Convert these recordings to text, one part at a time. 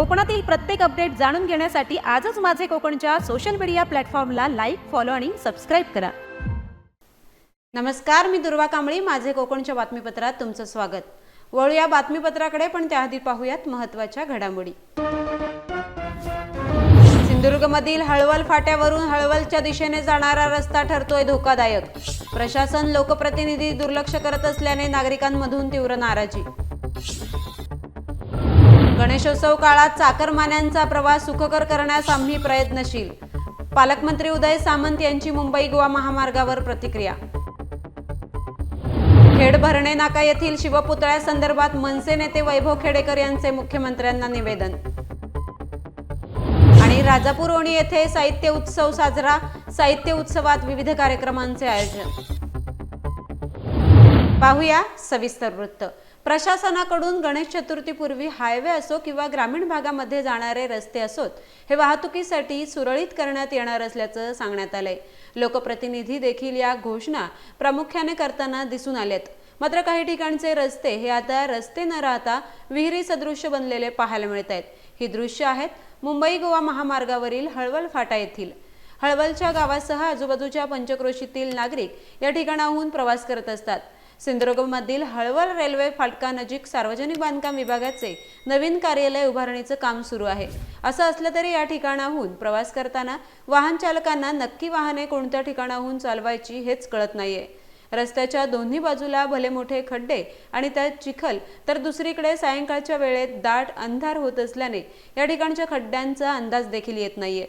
कोकणातील प्रत्येक अपडेट जाणून घेण्यासाठी आजच माझे कोकणच्या सोशल मीडिया प्लॅटफॉर्मला लाईक फॉलो आणि सबस्क्राईब करा. नमस्कार मी दुर्वा कांबळी माझे कोकणच्या बातमीपत्रात तुमचं स्वागत. वळूया बातमीपत्राकडे पण त्याआधी पाहूयात महत्त्वाच्या घडामोडी. सिंधुदुर्गमधील हळवल फाट्यावरून हळवलच्या दिशेने जाणारा रस्ता ठरतोय धोकादायक. प्रशासन लोकप्रतिनिधी दुर्लक्ष करत असल्याने नागरिकांमधून तीव्र नाराजी. गणेशोत्सव काळात चाकरमान्यांचा प्रवास सुखकर करण्यास आम्ही प्रयत्नशील. पालकमंत्री उदय सामंत यांची मुंबई गोवा महामार्गावर प्रतिक्रिया. खेड भरणे नाका येथील शिवपुतळ्यासंदर्भात मनसे नेते वैभव खेडेकर यांचे मुख्यमंत्र्यांना निवेदन. आणि राजापूर ओणी येथे साहित्य उत्सव साजरा साहित्य उत्सवात विविध कार्यक्रमांचे आयोजन. पाहूया सविस्तर वृत्त. प्रशासनाकडून गणेश चतुर्थीपूर्वी हायवे असो किंवा ग्रामीण भागामध्ये जाणारे रस्ते असोत हे वाहतुकीसाठी सुरळीत करण्यात येणार असल्याचं सांगण्यात आलंय. लोकप्रतिनिधी देखील या घोषणा प्रामुख्याने करताना दिसून आलेत. मात्र काही ठिकाणचे रस्ते हे आता रस्ते न राहता विहिरी सदृश्य बनलेले पाहायला मिळत आहेत. ही दृश्य आहेत मुंबई गोवा महामार्गावरील हळवल फाटा येथील. हळवलच्या गावासह आजूबाजूच्या पंचक्रोशीतील नागरिक या ठिकाणाहून प्रवास करत असतात. सिंधुदुर्गमधील हळवल रेल्वे फाटकानजीक सार्वजनिक बांधकाम विभागाचे नवीन कार्यालय उभारणीचं काम सुरू आहे. असं असलं तरी या ठिकाणाहून प्रवास करताना वाहन चालकांना नक्की वाहने कोणत्या ठिकाणाहून चालवायची हेच कळत नाहीये. रस्त्याच्या दोन्ही बाजूला भले मोठे खड्डे आणि त्यात चिखल तर दुसरीकडे सायंकाळच्या वेळेत दाट अंधार होत असल्याने या ठिकाणच्या खड्ड्यांचा अंदाज देखील येत नाहीये.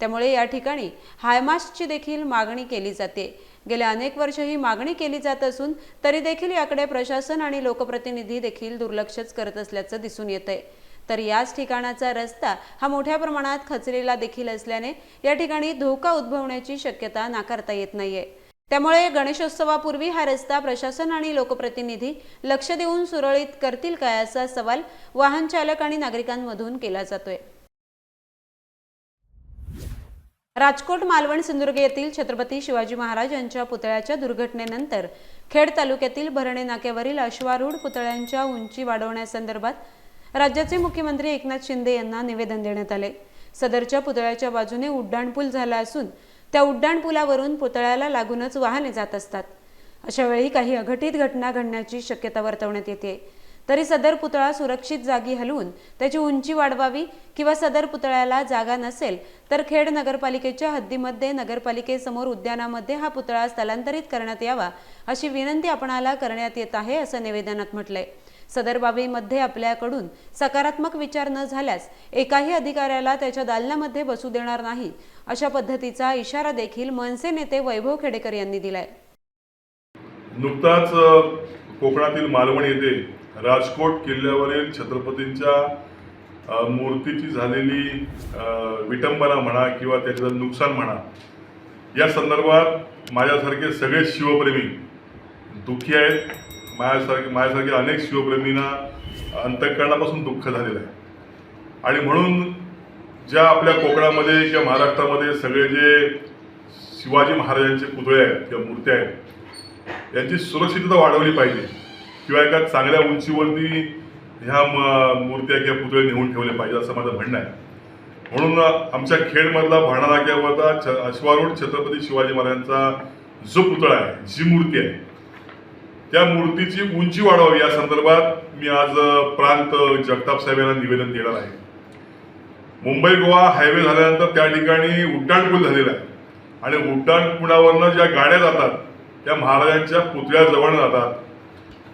त्यामुळे या ठिकाणी हायमास्टची देखील मागणी केली जाते. गेल्या अनेक वर्ष ही मागणी केली जात असून तरी देखील याकडे प्रशासन आणि लोकप्रतिनिधी देखील दुर्लक्षच करत असल्याचं दिसून येत आहे तर याच ठिकाणाचा रस्ता हा मोठ्या प्रमाणात खचलेला देखील असल्याने या ठिकाणी धोका उद्भवण्याची शक्यता नाकारता येत नाहीये. त्यामुळे गणेशोत्सवापूर्वी हा रस्ता प्रशासन आणि लोकप्रतिनिधी लक्ष देऊन सुरळीत करतील काय असा सवाल वाहन चालक आणि नागरिकांमधून केला जातोय. राजकोट मालवण सिंधुदुर्ग येथील छत्रपती शिवाजी महाराज यांच्या पुतळ्याच्या दुर्घटनेनंतर खेड तालुक्यातील भरणे नाक्यावरील अश्वारूढ पुतळ्यांच्या उंची वाढवण्यासंदर्भात राज्याचे मुख्यमंत्री एकनाथ शिंदे यांना निवेदन देण्यात आले. सदरच्या पुतळ्याच्या बाजूने उड्डाणपूल झाला असून त्या उड्डाणपुलावरून पुतळ्याला लागूनच वाहने जात असतात. अशावेळी काही अघटित घटना घडण्याची शक्यता वर्तवण्यात येते. तरी सदर पुतळा सुरक्षित जागी हलवून त्याची उंची वाढवावी किंवा सदर पुतळ्याला जागा नसेल तर खेड नगरपालिकेच्या हद्दीमध्ये नगरपालिकेसमोर उद्यानामध्ये हा पुतळा स्थलांतरित करण्यात यावा अशी विनंती आपणाला करण्यात येत आहे असं निवेदनात म्हटलंय. सदर बाबीमध्ये आपल्याकडून सकारात्मक विचार न झाल्यास एकाही अधिकाऱ्याला त्याच्या दालनामध्ये बसू देणार नाही अशा पद्धतीचा इशारा देखील मनसे नेते वैभव खेडेकर यांनी दिलाय. नुकताच कोकणातील मालवण येथे राजकोट किल्ल्यावरील छत्रपतींच्या मूर्तीची झालेली विटंबना म्हणा किंवा त्याचं नुकसान म्हणा या संदर्भात माझ्यासारखे सगळे शिवप्रेमी दुःखी आहेत. माझ्यासारखे माझ्यासारखे अनेक शिवप्रेमींना अंतःकरणापासून दुःख झालेलं आहे. आणि म्हणून ज्या आपल्या कोकणामध्ये किंवा महाराष्ट्रामध्ये सगळे जे शिवाजी महाराजांचे पुतळे आहेत किंवा मूर्त्या आहेत यांची सुरक्षितता वाढवली पाहिजे. किंवा एका चांगल्या उंचीवरती ह्या म- मूर्त्या किंवा पुतळे नेऊन ठेवले पाहिजे असं माझं म्हणणं आहे. म्हणून आमच्या खेडमधला भांडा नाक्यावरचा छ अश्वारूढ छत्रपती शिवाजी महाराजांचा जो पुतळा आहे जी मूर्ती आहे त्या मूर्तीची उंची वाढवावी. या संदर्भात मी आज प्रांत जगताप साहेब यांना निवेदन देणार आहे. मुंबई गोवा हायवे झाल्यानंतर त्या ठिकाणी उड्डाणपूल झालेला आहे. आणि उड्डाणपुलावरनं ज्या गाड्या जातात त्या महाराजांच्या पुतळ्याजवळ जातात.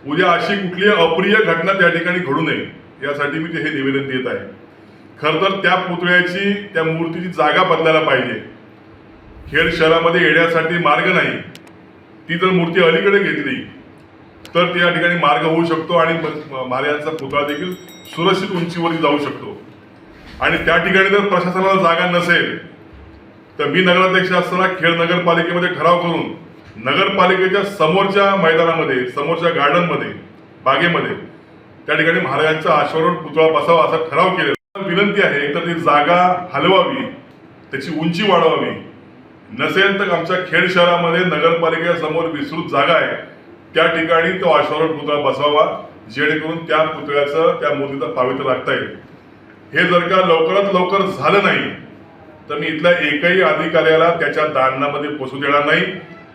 उद्या अशी कुठली अप्रिय घटना त्या ठिकाणी घडू नये यासाठी मी ते हे निवेदन देत आहे. खरं तर त्या पुतळ्याची त्या मूर्तीची जागा बदलायला पाहिजे. खेड शहरामध्ये येण्यासाठी मार्ग नाही. ती जर मूर्ती अलीकडे घेतली तर त्या ठिकाणी मार्ग होऊ शकतो आणि महाराजांचा पुतळा देखील सुरक्षित उंचीवरती जाऊ शकतो. आणि त्या ठिकाणी जर प्रशासनाला जागा नसेल तर मी नगराध्यक्ष असताना खेड नगरपालिकेमध्ये ठराव करून नगरपालिकेच्या समोरच्या मैदानामध्ये समोरच्या गार्डनमध्ये बागेमध्ये त्या ठिकाणी महाराजांचा आश्वारोड पुतळा बसावा असा ठराव केलेला विनंती आहे तर ती जागा हलवावी त्याची उंची वाढवावी. नसेल तर आमच्या खेड शहरामध्ये नगरपालिकेच्या समोर विस्तृत जागा आहे. त्या ठिकाणी तो आश्वारोड पुतळा बसवावा जेणेकरून त्या पुतळ्याचं त्या मूर्तीचं पावित्र्य राखता येईल. हे जर का लवकरात लवकर झालं नाही तर मी इथल्या एकही अधिकाऱ्याला त्याच्या दालनामध्ये पोचू देणार नाही.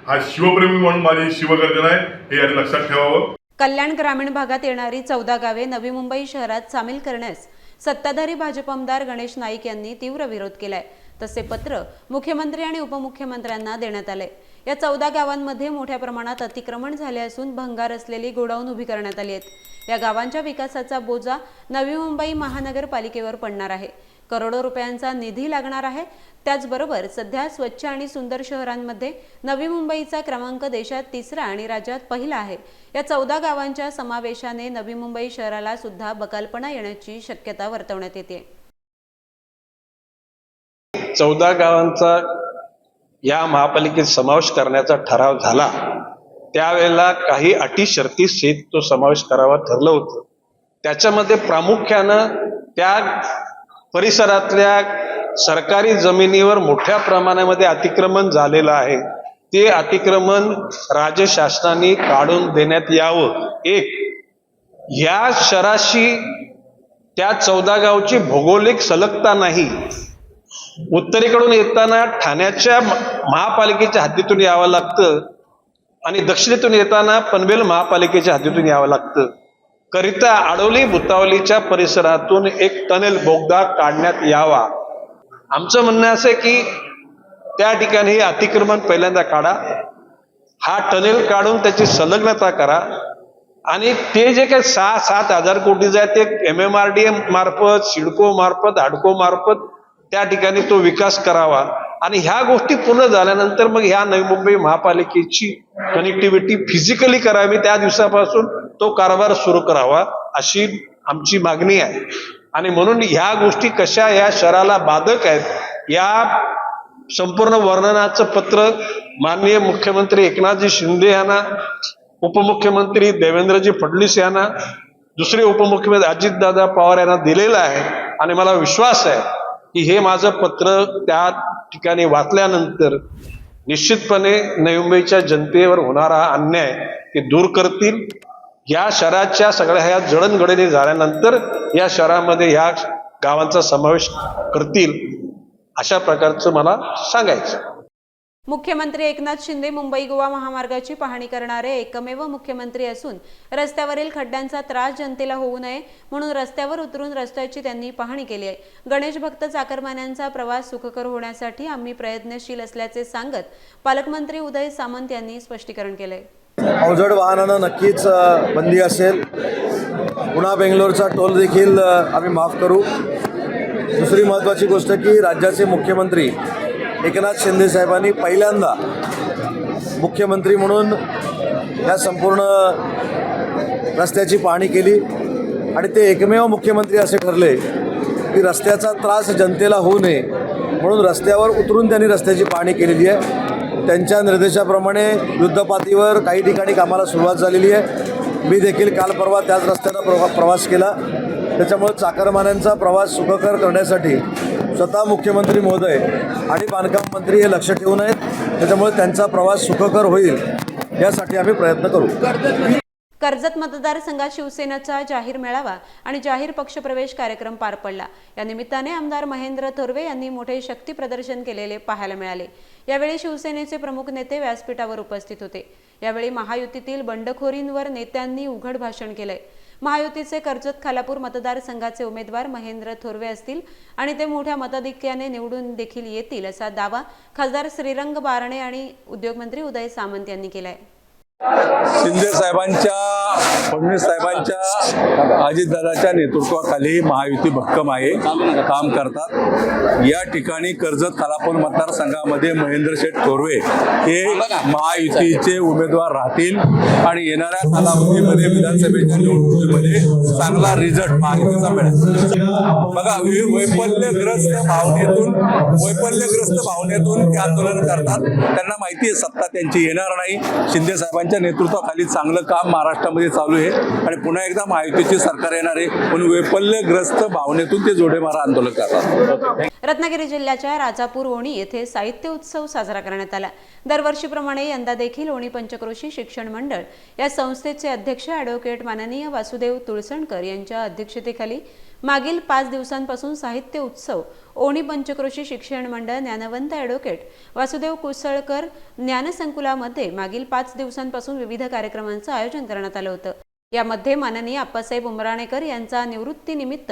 हा शिवप्रेमी म्हणून माझी शिवगर्जना आहे हे याने लक्षात ठेवावं. कल्याण ग्रामीण भागात येणारी चौदा गावे नवी मुंबई शहरात सामील करण्यास सत्ताधारी भाजप आमदार गणेश नाईक यांनी तीव्र विरोध केलाय. तसे पत्र मुख्यमंत्री आणि उपमुख्यमंत्र्यांना देण्यात आले. या चौदा गावांमध्ये मोठ्या प्रमाणात अतिक्रमण झाले असून भंगार असलेली गोडाऊन उभी करण्यात आली आहेत. या गावांच्या विकासाचा बोजा नवी मुंबई महानगरपालिकेवर पडणार आहे. करोडो रुपयांचा निधी लागणार आहे. त्याचबरोबर सध्या स्वच्छ आणि सुंदर शहरांमध्ये नवी मुंबईचा क्रमांक देशात तिसरा आणि राज्यात पहिला आहे. या चौदा गावांच्या समावेशाने नवी मुंबई शहराला सुद्धा बकालपणा येण्याची शक्यता वर्तवण्यात येते. चौदा गावांचा या महापालिकेत समावेश करण्याचा ठराव झाला. त्यावेळेला काही अटी शर्ती सहित तो समावेश करावा ठरलं होतं. त्याच्यामध्ये प्रामुख्यानं त्या परिसरातल्या सरकारी जमिनीवर मोठ्या प्रमाणामध्ये अतिक्रमण झालेलं आहे. ते अतिक्रमण राज्य शासनाने काढून देण्यात यावं. एक या शहराशी त्या चौदा गावची भौगोलिक सलगता नाही. उत्तरेकडून येताना ठाण्याच्या महापालिकेच्या हद्दीतून यावं लागतं आणि दक्षिणेतून येताना पनवेल महापालिकेच्या हद्दीतून यावं लागतं. करिता आडोली भुतावलीच्या परिसरातून एक टनेल बोगदा काढण्यात यावा. आमचं म्हणणं असं आहे की त्या ठिकाणी हे अतिक्रमण पहिल्यांदा काढा. हा टनेल काढून त्याची संलग्नता करा. आणि ते जे काही सहा सात हजार कोटीचं आहे ते M M R D M मार्फत सिडको मार्फत हाडको मार्फत त्या ठिकाणी तो विकास करावा. आणि ह्या गोष्टी पूर्ण झाल्यानंतर मग ह्या नवी मुंबई महापालिकेची कनेक्टिव्हिटी फिजिकली करावी त्या दिवसापासून तो कारभार सुरू करावा अशी आमची मागणी आहे. आणि म्हणून ह्या गोष्टी कशा या शहराला बाधक आहेत या संपूर्ण वर्णनाचं पत्र माननीय मुख्यमंत्री एकनाथजी शिंदे यांना उपमुख्यमंत्री देवेंद्रजी फडणवीस यांना दुसरे उपमुख्यमंत्री अजितदादा पवार यांना दिलेलं आहे. आणि मला विश्वास आहे की हे माझं पत्र त्या ठिकाणी वाचल्यानंतर निश्चितपणे नवी मुंबईच्या जनतेवर होणारा अन्याय ते दूर करतील. या शहराच्या सगळ्या ह्या जडणघडणी झाल्यानंतर या शहरामध्ये ह्या गावांचा समावेश करतील अशा प्रकारचं मला सांगायचं मुख्यमंत्री एकनाथ शिंदे मुंबई गोवा महामार्गाची पाहणी करणारे एकमेव मुख्यमंत्री असून रस्त्यावरील खड्ड्यांचा त्रास जनतेला होऊ नये म्हणून रस्त्यावर उतरून रस्त्याची त्यांनी पाहणी केली आहे. गणेश भक्त चाकरमान्यांचा प्रवास सुखकर होण्यासाठी आम्ही प्रयत्नशील असल्याचे सांगत पालकमंत्री उदय सामंत यांनी स्पष्टीकरण केलंय अवजड वाहनांना नक्कीच बंदी असेल. पुन्हा बेंगलोरचा टोल देखील आम्ही माफ करू. दुसरी महत्त्वाची गोष्ट की राज्याचे मुख्यमंत्री एकनाथ शिंदे साहेबांनी पहिल्यांदा मुख्यमंत्री म्हणून या संपूर्ण रस्त्याची पाहणी केली आणि ते एकमेव मुख्यमंत्री असे ठरले की रस्त्याचा त्रास जनतेला होऊ नये म्हणून रस्त्यावर उतरून त्यांनी रस्त्याची पाहणी केलेली आहे. त्यांच्या निर्देशाप्रमाणे युद्धपातीवर काही ठिकाणी कामाला सुरुवात झालेली आहे. मी देखील काल परवा त्याच रस्त्यानं प्रवा प्रवास केला. त्याच्यामुळे चाकरमान्यांचा प्रवास सुखकर करण्यासाठी स्वतः मुख्यमंत्री महोदय आणि बांधकाम मंत्री हे लक्ष ठेवून आहेत. त्याच्यामुळे त्यांचा प्रवास सुखकर होईल यासाठी आम्ही प्रयत्न करू. कर्जत मतदारसंघात शिवसेनेचा जाहीर मेळावा आणि जाहीर पक्षप्रवेश कार्यक्रम पार पडला. या निमित्ताने आमदार महेंद्र थोरवे यांनी मोठे शक्ती प्रदर्शन केलेले पाहायला मिळाले. यावेळी शिवसेनेचे प्रमुख नेते व्यासपीठावर उपस्थित होते. यावेळी महायुतीतील बंडखोरींवर नेत्यांनी उघड भाषण केलंय. महायुतीचे कर्जत खालापूर मतदारसंघाचे उमेदवार महेंद्र थोरवे असतील आणि ते मोठ्या मताधिक्याने निवडून देखील येतील असा दावा खासदार श्रीरंग बारणे आणि उद्योगमंत्री उदय सामंत यांनी केलाय. शिंदे साहेबांच्या फडणवीस साहेबांच्या अजितदादाच्या नेतृत्वाखाली महायुती भक्कम आहे. काम करतात. या ठिकाणी कर्जत खालापूर मतदारसंघामध्ये महेंद्र शेठ थोरवे हे महायुतीचे उमेदवार राहतील. आणि येणाऱ्या कालावधीमध्ये विधानसभेच्या निवडणुकीमध्ये चांगला रिझल्ट महायुतीचा मिळेल. बघा वैफल्यग्रस्त भावनेतून वैफल्यग्रस्त भावनेतून ते आंदोलन करतात. त्यांना माहिती आहे सत्ता त्यांची येणार नाही. शिंदे साहेबांची साहेबांच्या नेतृत्वाखाली चांगलं काम महाराष्ट्रामध्ये चालू आहे आणि पुन्हा एकदा महायुतीचे सरकार येणार आहे म्हणून वैफल्यग्रस्त भावनेतून ते जोडेमारा आंदोलन करतात. रत्नागिरी जिल्ह्याच्या राजापूर ओणी येथे साहित्य उत्सव साजरा करण्यात आला. दरवर्षीप्रमाणे यंदा देखील ओणी पंचक्रोशी शिक्षण मंडळ या संस्थेचे अध्यक्ष ॲडव्होकेट माननीय वासुदेव तुळसणकर यांच्या अध्यक्षतेखाली मागील पाच दिवसांपासून साहित्य उत्सव ओणी पंचक्रोशी शिक्षण मंडळ ज्ञानवंत ॲडव्होकेट वासुदेव कुसळकर ज्ञानसंकुलामध्ये मागील पाच दिवसांपासून विविध कार्यक्रमांचं आयोजन करण्यात आलं होतं. यामध्ये माननीय आप्पासाहेब उमराणेकर यांचा निवृत्तीनिमित्त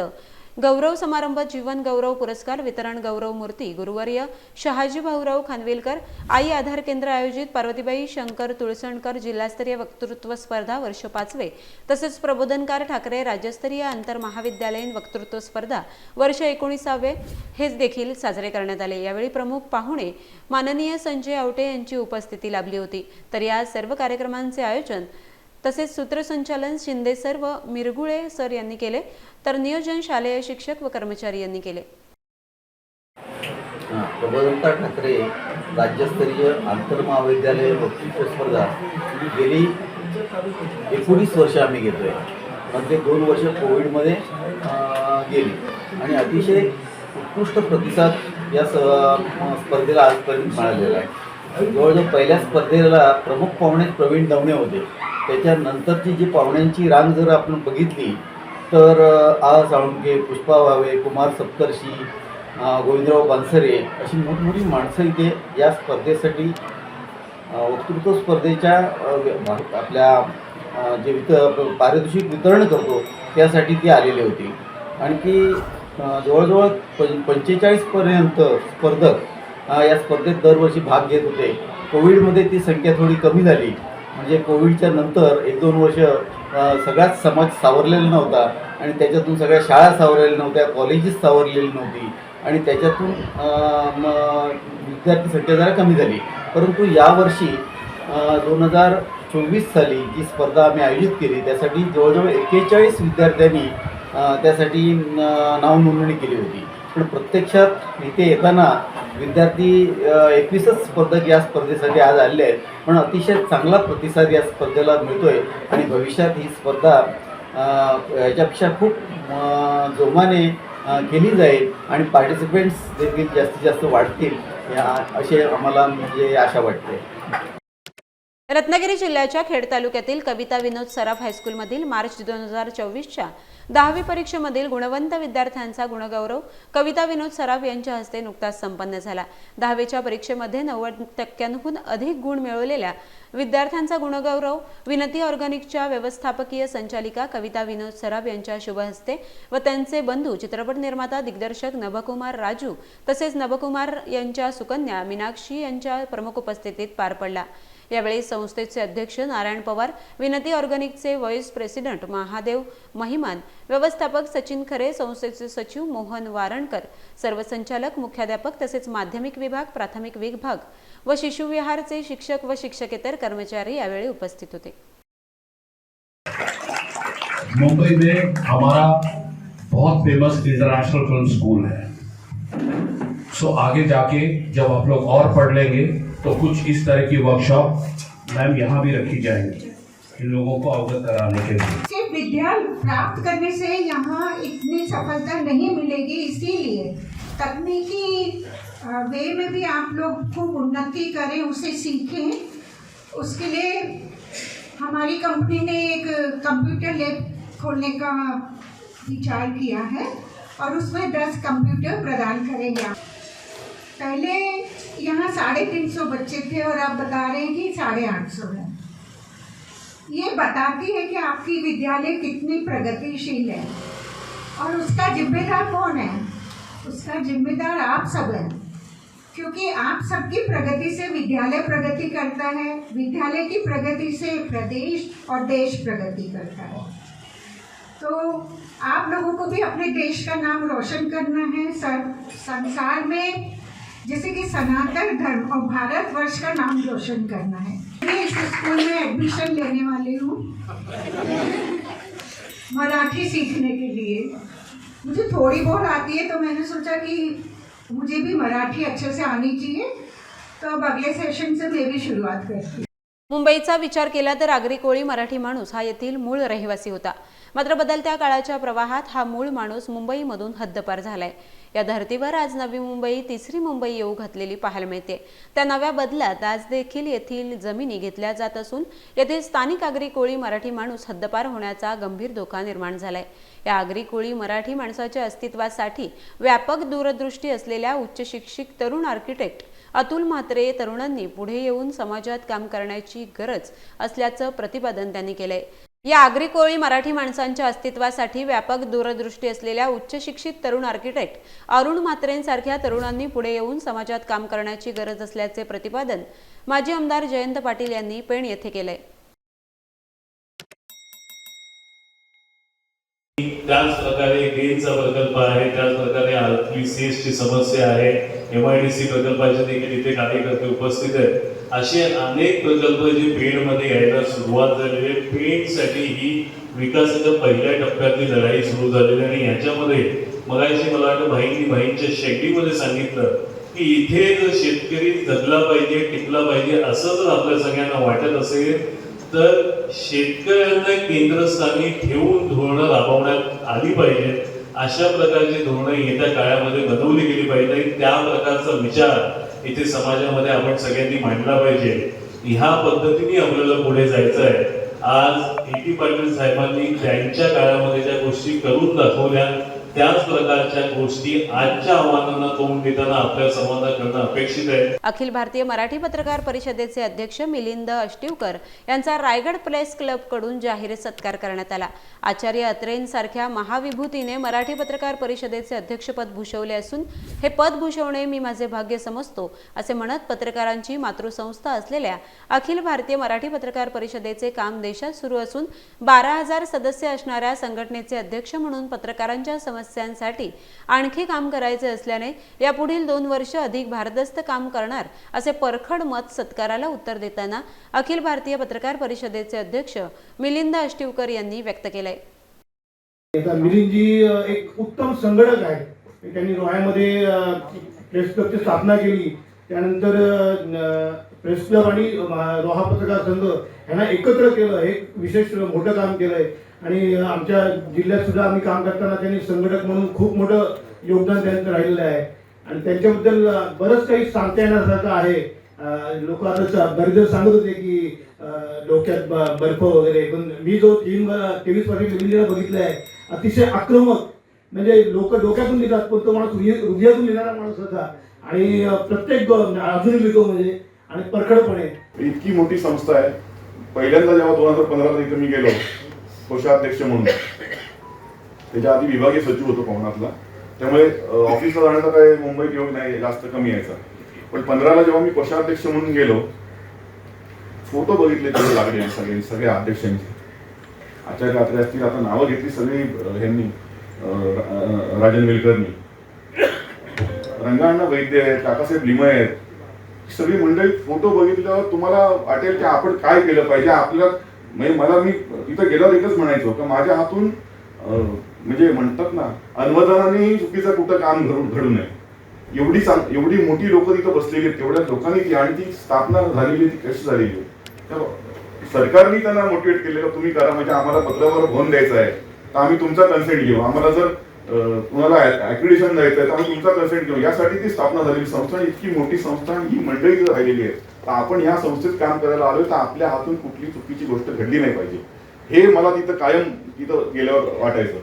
गौरव समारंभ जीवन गौरव पुरस्कार वितरण गौरव मूर्ती गुरुवर्य शहाजी भाऊराव खानविलकर आई आधार केंद्र आयोजित पार्वतीबाई शंकर तुळसणकर जिल्हास्तरीय वक्तृत्व स्पर्धा वर्ष पाचवे तसेच प्रबोधनकार ठाकरे राज्यस्तरीय आंतर महाविद्यालयीन वक्तृत्व स्पर्धा वर्ष एकोणीसावे हेच देखील साजरे करण्यात आले. यावेळी प्रमुख पाहुणे माननीय संजय आवटे यांची उपस्थिती लाभली होती. तर या सर्व कार्यक्रमांचे आयोजन तसेच सूत्रसंचालन शिंदे सर व मिरगुळे सर यांनी केले तर नियोजन शालेय शिक्षक व कर्मचारी यांनी केले. हां प्रबोधनता ठाकरे राज्यस्तरीय आंतरमहाविद्यालय वक्तृत्व स्पर्धा गेली एकोणीस वर्ष आम्ही घेतोय. मध्ये दोन वर्ष कोविडमध्ये गेली. आणि अतिशय उत्कृष्ट प्रतिसाद या स्पर्धेला आजपर्यंत मिळालेला आहे. जवळजवळ पहिल्या स्पर्धेला प्रमुख पाहुणे प्रवीण दवणे होते. त्याच्यानंतरची जी पाहुण्यांची रांग जर आपण बघितली तर आ साळुंके पुष्पा भावे कुमार सप्तर्षी गोविंदराव बांसरे अशी मोठमोठी माणसं इथे या स्पर्धेसाठी वक्तृत्व स्पर्धेच्या आपल्या जे वित पारितोषिक वितरण करतो त्यासाठी ती आलेली होती. आणखी जवळजवळ पं पंचेचाळीसपर्यंत स्पर्धक या स्पर्धेत दरवर्षी भाग घेत होते. कोविडमध्ये ती संख्या थोडी कमी झाली. म्हणजे कोविडच्या नंतर एक दोन वर्ष सगळाच समाज सावरलेला नव्हता आणि त्याच्यातून सगळ्या शाळा सावरलेल्या नव्हत्या कॉलेजेस सावरलेली नव्हती आणि त्याच्यातून विद्यार्थी संख्या जरा कमी झाली. परंतु यावर्षी दोन हजार चोवीस साली जी स्पर्धा आम्ही आयोजित केली त्यासाठी जवळजवळ एक्केचाळीस विद्यार्थ्यांनी त्यासाठी नावनोंदणी केली होती. पण प्रत्यक्षात इथे येताना विद्यार्थी एकवीसच स्पर्धक या स्पर्धेसाठी आज आलेले आहेत. पण अतिशय चांगला प्रतिसाद या स्पर्धेला मिळतोय आणि भविष्यात ही स्पर्धा याच्यापेक्षा खूप जोमाने केली जाईल आणि पार्टिसिपेंट्स देखील जास्तीत जास्त वाढतील या असे आम्हाला म्हणजे आशा वाटते. रत्नागिरी जिल्ह्याच्या खेड तालुक्यातील कविता विनोद सराफ हायस्कूलमधील मार्च दोन हजार चोवीसच्या दहावी परीक्षेमधील गुणवंत विद्यार्थ्यांचा गुणगौरव कविता विनोद सराफ यांच्या हस्ते नुकताच संपन्न झाला. दहावीच्या परीक्षेमध्ये नव्वद टक्क्यांहून अधिक गुण मिळवलेल्या विद्यार्थ्यांचा गुणगौरव विनती ऑर्गॅनिकच्या व्यवस्थापकीय संचालिका कविता विनोद सराफ यांच्या शुभहस्ते व त्यांचे बंधू चित्रपट निर्माता दिग्दर्शक नभकुमार राजू तसेच नभकुमार यांच्या सुकन्या मीनाक्षी यांच्या प्रमुख उपस्थितीत पार पडला. यावेळी संस्थेचे अध्यक्ष नारायण पवार विनती ऑर्गॅनिकचे व्हाईस प्रेसिडेंट महादेव महिमान व्यवस्थापक सचिन खरे संस्थेचे सचिव मोहन वारणकर सर्व संचालक मुख्याध्यापक तसेच माध्यमिक विभाग प्राथमिक विभाग व शिशुविहारचे शिक्षक व शिक्षकेतर कर्मचारी यावेळी उपस्थित होते. मुंबई में हमारा बहुत फेमस इंटरनेशनल फिल्म स्कूल है। सो आगे जाके जब आप लोग और पढ़ लेंगे तो कुछ इस तरह की वर्कशॉप मैम यहाँ भी रखी जाएँगी, इन लोगों को अवगत कराने के लिए। सिर्फ़ विद्या प्राप्त करने से यहाँ इतनी सफलता नहीं मिलेगी, इसीलिए तकनीकी वे में भी आप लोग खूब उन्नति करें, उसे सीखें। उसके लिए हमारी कंपनी ने एक कंप्यूटर लैब खोलने का विचार किया है और उसमें दस कंप्यूटर प्रदान करेंगे आप। पहले यहाँ साढ़े तीन सौ बच्चे थे और आप बता रहे हैं कि साढ़े आठ सौ है। ये बताती है कि आपकी विद्यालय कितनी प्रगतिशील है और उसका जिम्मेदार कौन है? उसका जिम्मेदार आप सब हैं, क्योंकि आप सबकी प्रगति से विद्यालय प्रगति करता है, विद्यालय की प्रगति से प्रदेश और देश प्रगति करता है। तो आप लोगों को भी अपने देश का नाम रोशन करना है। सर, संसार में जैसे कि सनातन धर्म और भारतवर्ष का नाम रोशन करना है। मैं इस स्कूल में एडमिशन लेने वाली हूँ। मराठी सीखने के लिए। मुझे थोड़ी बहुत आती है तो मैंने सोचा कि मुझे भी मराठी अच्छे से आनी चाहिए। तो अब अगले सेशन से मैं भी शुरुआत करती हूँ। मुंबईचा विचार केला तर आगरी कोळी मराठी माणूस हा येथील मूळ रहिवासी होता. मात्र बदलत्या काळाच्या प्रवाहात हा मूळ माणूस मुंबईमधून हद्दपार झालाय. या धर्तीवर आज नवी मुंबई तिसरी मुंबई येऊ घातलेली पाहायला मिळते. त्या नव्या बदलात आज देखील येथील जमिनी घेतल्या जात असून येथील स्थानिक आगरी कोळी मराठी माणूस हद्दपार होण्याचा गंभीर धोका निर्माण झालाय. या आगरी कोळी मराठी माणसाच्या अस्तित्वासाठी व्यापक दूरदृष्टी असलेल्या उच्च शिक्षित तरुण आर्किटेक्ट अतुल म्हात्रे तरुणांनी पुढे येऊन समाजात काम करण्याची गरज असल्याचं प्रतिपादन त्यांनी केलंय. या आगरी कोळी मराठी माणसांच्या अस्तित्वासाठी व्यापक दूरदृष्टी असलेल्या उच्च शिक्षित तरुण आर्किटेक्ट अरुण म्हात्रेंसारख्या तरुणांनी पुढे येऊन समाजात काम करण्याची गरज असल्याचे प्रतिपादन माजी आमदार जयंत पाटील यांनी पेण येथे केले त्याच प्रकारे गेनचा प्रकल्प आहे त्याच प्रकारे आर्थिक ची समस्या आहे एम आय डी सी प्रकल्पाचे देखील इथे कार्यकर्ते उपस्थित आहेत. असे अनेक प्रकल्प जे पेणमध्ये यायला सुरुवात झालेली आहे पेणसाठी ही विकासाच्या पहिल्या टप्प्यातली लढाई सुरू झालेली आणि याच्यामध्ये मगाशी मला वाटतं भाईंनी भाईंच्या शैलीमध्ये सांगितलं की इथे जर शेतकरी जगला पाहिजे टिकला पाहिजे असं जर आपल्या सगळ्यांना वाटत असेल तर शेतकऱ्यांना केंद्रस्थानी ठेवून धोरणं राबवण्यात आली पाहिजेत. अशा प्रकारची धोरणं येत्या काळामध्ये बनवली गेली पाहिजे त्या प्रकारचा विचार इथे समाजामध्ये आपण सगळ्यांनी मांडला पाहिजे. ह्या पद्धतीने आपल्याला पुढे जायचं आहे आज ए टी पाटील साहेबांनी त्यांच्या काळामध्ये ज्या गोष्टी करून दाखवल्या त्याच प्रकारच्या गोष्टी आजच्या आव्हानांना तोंड देताना आपल्या संवादात करणं अपेक्षित आहे. अखिल भारतीय मराठी पत्रकार परिषदेचे अध्यक्ष मिलिंद अष्टीवकर यांचा रायगड प्रेस क्लबकडून जाहीर सत्कार करण्यात आला. आचार्य अत्रेंसारख्या महाविभूतीने मराठी पत्रकार परिषदेचे अध्यक्षपद भूषवले असून हे पद भूषवणे मी माझे भाग्य समजतो असे म्हणत पत्रकारांची मातृसंस्था असलेल्या अखिल भारतीय मराठी पत्रकार परिषदेचे काम देशात सुरू असून बारा हजार सदस्य असणाऱ्या संघटनेचे अध्यक्ष म्हणून पत्रकारांच्या समस्यांसाठी आणखी काम करायचे असल्याने यापुढील दोन वर्ष अधिक भारदस्त काम करणार असे परखड मत सत्काराला उत्तर देताना अखिल भारतीय पत्रकार परिषदेचे अध्यक्ष मिलिंद अष्टिवकर यांनी व्यक्त केलंय. मिलिंदजी एक उत्तम संगणक आहे त्यांनी रोह्यामध्ये प्रेस क्लबची स्थापना केली. त्यानंतर प्रेस क्लब आणि रोहा पत्रकार संघ यांना एकत्र केलं हे एक विशेष मोठं काम केलंय. आणि आमच्या जिल्ह्यात सुद्धा आम्ही काम करताना त्यांनी संघटक म्हणून खूप मोठं योगदान त्यांचं राहिलेलं आहे. आणि त्यांच्याबद्दल बरंच काही सांगता येण्यासारखं आहे. लोक आता बरेच सांगत होते की डोक्यात बर्फ वगैरे. पण मी जो तीन तेवीस वर्षाच्या मिलिंदला बघितलं आहे अतिशय आक्रमक. म्हणजे लोक डोक्यातून लिहितात पण तो माणूस हृदयातून लिहिणारा माणूस होता. आणि प्रत्येक ग- अजूनही लिहितो म्हणजे आणि परखडपणे. इतकी मोठी संस्था आहे. पहिल्यांदा जेव्हा दोन हजार पंधराला इथं मी गेलो कोषाध्यक्ष म्हणून त्याच्या आधी विभागीय सचिव होतो पवनातला. त्यामुळे ऑफिसला जाण्याचा काही मुंबईत योग नाही जास्त कमी यायचा. पण पंधराला जेव्हा मी कोषाध्यक्ष म्हणून गेलो फोटो बघितले तिथे लागले सगळे सगळ्या अध्यक्षांचे. आचार्य आत्रे असतील आता नावं घेतली सगळी ह्यांनी राजन विलकरनी. रंगाअण्णा वैद्य आहेत काकासाहेब लिमय आहेत. सगळी मंडळी फोटो बघितल्यावर तुम्हाला वाटेल की आपण काय केलं पाहिजे. आपल्याला म्हणजे मला मी तिथं गेल्यावर एकच म्हणायचो का माझ्या हातून म्हणजे म्हणतात ना अनवधानाने चुकीचं कुठं काम घडू घडू नये. एवढी चांग एवढी मोठी लोक तिथं बसलेली आहेत. तेवढ्या लोकांनी ती आणि ती स्थापना झालेली ती कशी झालेली आहे? तर सरकारने त्यांना मोटिवेट केलेलं तुम्ही करा. म्हणजे आम्हाला पत्रावर भवन द्यायचा आहे. तर आम्ही तुमचा कन्सेंट घेऊ. आम्हाला जर कुणाला ऍक्रिडिशन द्यायचं आहे तर आम्ही तुमचा कन्सेंट घेऊ. यासाठी ती स्थापना झालेली. संस्था इतकी मोठी संस्था ही मंडळी राहिलेली आहे तर आपण ह्या संस्थेत काम करायला आलो तर आपल्या हातून कुठली चुकीची गोष्ट घडली नाही पाहिजे. हे मला तिथं कायम तिथं गेल्यावर वाटायचं.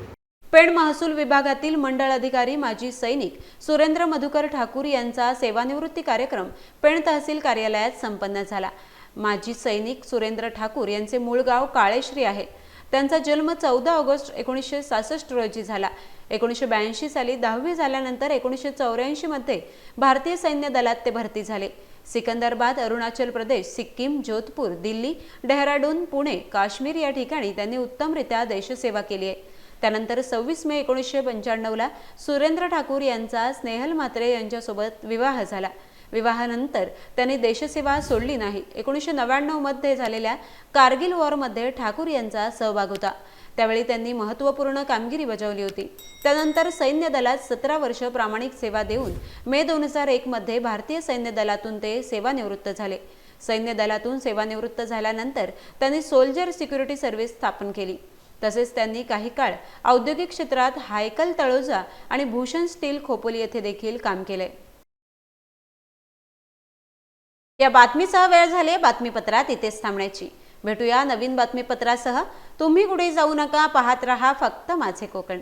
पेण महसूल विभागातील मंडळ अधिकारी माजी सैनिक सुरेंद्र मधुकर ठाकूर यांचा सेवानिवृत्ती कार्यक्रम पेण तहसील कार्यालयात संपन्न झाला. माजी सैनिक सुरेंद्र ठाकूर यांचे मूळ गाव काळेश्री आहे. त्यांचा जन्म चौदा ऑगस्ट एकोणीसशे सहासष्ट रोजी झाला. एकोणीसशे ब्याऐंशी साली दहावी झाल्यानंतर एकोणीसशे चौऱ्याऐंशीमध्ये भारतीय सैन्य दलात ते भरती झाले. सिकंदराबाद अरुणाचल प्रदेश सिक्कीम जोधपूर दिल्ली डेहराडून पुणे काश्मीर या ठिकाणी त्यांनी उत्तमरित्या देशसेवा केली आहे. त्यानंतर सव्वीस मे एकोणीसशे पंच्याण्णवला सुरेंद्र ठाकूर यांचा स्नेहल म्हात्रे यांच्यासोबत विवाह झाला. विवाहानंतर त्यांनी देशसेवा सोडली नाही. एकोणीसशे नव्याण्णवमध्ये झालेल्या कारगिल वॉरमध्ये ठाकूर यांचा सहभाग होता. त्यावेळी त्यांनी महत्त्वपूर्ण कामगिरी बजावली होती. त्यानंतर सैन्य दलात सतरा वर्ष प्रामाणिक सेवा देऊन मे दोन हजार एकमध्ये भारतीय सैन्य दलातून ते सेवानिवृत्त झाले. सैन्य दलातून सेवानिवृत्त झाल्यानंतर त्यांनी सोल्जर सिक्युरिटी सर्व्हिस स्थापन केली. तसेच त्यांनी काही काळ औद्योगिक क्षेत्रात हायकल तळोजा आणि भूषण स्टील खोपोली येथे देखील काम केले. या बातमीसह वेळ झाले बातमीपत्रात इथेच थांबण्याची. भेटूया नवीन बातमीपत्रासह. तुम्ही कुठे जाऊ नका पाहत रहा फक्त माझे कोकण.